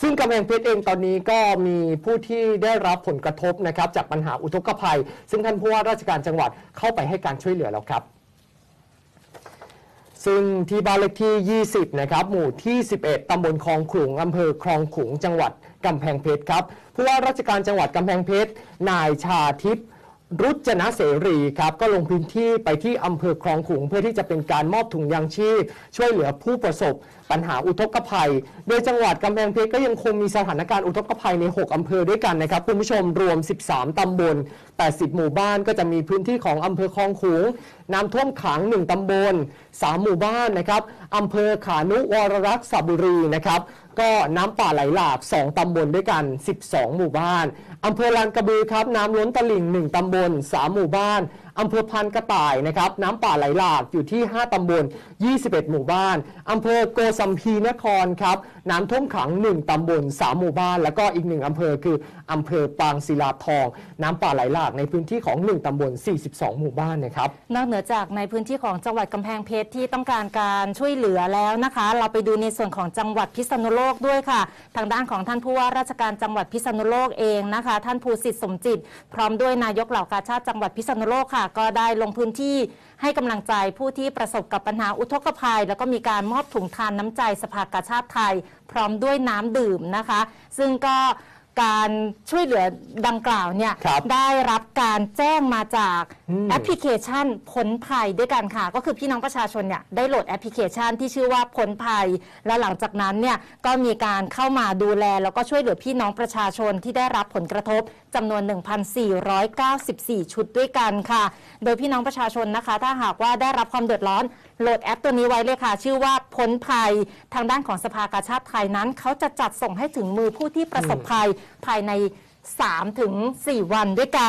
ซึ่งกำแพงเพชรเองตอนนี้ก็มีผู้ที่ได้รับผลกระทบนะครับจากปัญหาอุทกภัย ซึ่งท่านผู้ว่าราชการจังหวัดเข้าไปให้การช่วยเหลือแล้วครับซึ่งที่บ้านเลขที่ 20 นะครับ หมู่ที่ 11 ตำบลคลองขลุง อำเภอคลองขลุง จังหวัดกำแพงเพชรครับ ผู้ว่าราชการจังหวัดกำแพงเพชร นายชาทิพย์ รุจนะเสรีครับก็ลงพื้นที่ไปที่อำเภอคลองขุงเพื่อที่จะเป็นการมอบถุงยางชีพ ช่วยเหลือผู้ประสบ ปัญหาอุทกภัย โดยจังหวัดกำแพงเพชรก็ยังคงมีสถานการณ์อุทกภัยใน 6 อำเภอด้วยกันนะครับ คุณผู้ชมรวม 13 ตำบล 80 หมู่บ้านก็จะมีพื้นที่ของอำเภอคลองขุงน้ำท่วมขัง 1 ตำบล 3 หมู่บ้านนะครับอำเภอขานุวรรักษ์สระบุรีนะครับ ก็น้ำป่าไหลหลาก 2 ตำบลด้วยกัน 12 หมู่บ้านอำเภอลานกระบือครับ น้ำล้นตลิ่ง 1 ตำบล 3 หมู่บ้านอำเภอพันกระต่ายนะครับ น้ำป่าไหลหลากอยู่ที่ 5 ตำบล 21 หมู่บ้านอำเภอโกสัมพีนครครับ น้ำท่วมขัง 1 ตำบล 3 หมู่บ้าน แล้วก็อีกหนึ่งอำเภอคืออำเภอปางศิลาทอง น้ำป่าไหลหลากในพื้นที่ของ 1 ตำบล 42 หมู่บ้านนะครับ นอกเหนือจากในพื้นที่ของจังหวัดกำแพงเพชรที่ต้องการการช่วยเหลือแล้วนะคะ เราไปดูในส่วนของจังหวัดพิษณุโลกด้วยค่ะ ทางด้านของท่านผู้ว่าราชการจังหวัดพิษณุโลกเองนะคะ ท่านภูสิทธิ์สมจิต พร้อมด้วยนายกเหล่ากาชาติจังหวัดพิษณุโลกค่ะ ก็ได้ลงพื้นที่ให้กำลังใจผู้ที่ประสบกับปัญหาอุทกภัย แล้วก็มีการมอบถุงทานน้ำใจสภากาชาติไทย พร้อมด้วยน้ำดื่มนะคะ ซึ่งก็การช่วยเหลือดังกล่าวเนี่ยครับได้รับการแจ้งมาจากอืม แอปพลิเคชันพ้นภัยด้วยกันค่ะ ก็คือพี่น้องประชาชนเนี่ยได้โหลดแอปพลิเคชันที่ชื่อว่าพ้นภัย และหลังจากนั้นเนี่ยก็มีการเข้ามาดูแล แล้วก็ช่วยเหลือพี่น้องประชาชนที่ได้รับผลกระทบจำนวน 1,494 ชุดด้วยกันค่ะ โดยพี่น้องประชาชนนะคะ ถ้าหากว่าได้รับความเดือดร้อนโหลดแอปตัวนี้ไว้เลยค่ะ ชื่อว่าพ้นภัย ทางด้านของสภากาชาติไทยนั้น เขาจะจัดส่งให้ถึงมือผู้ที่ประสบภัยภายใน 3-4 วันด้วยกัน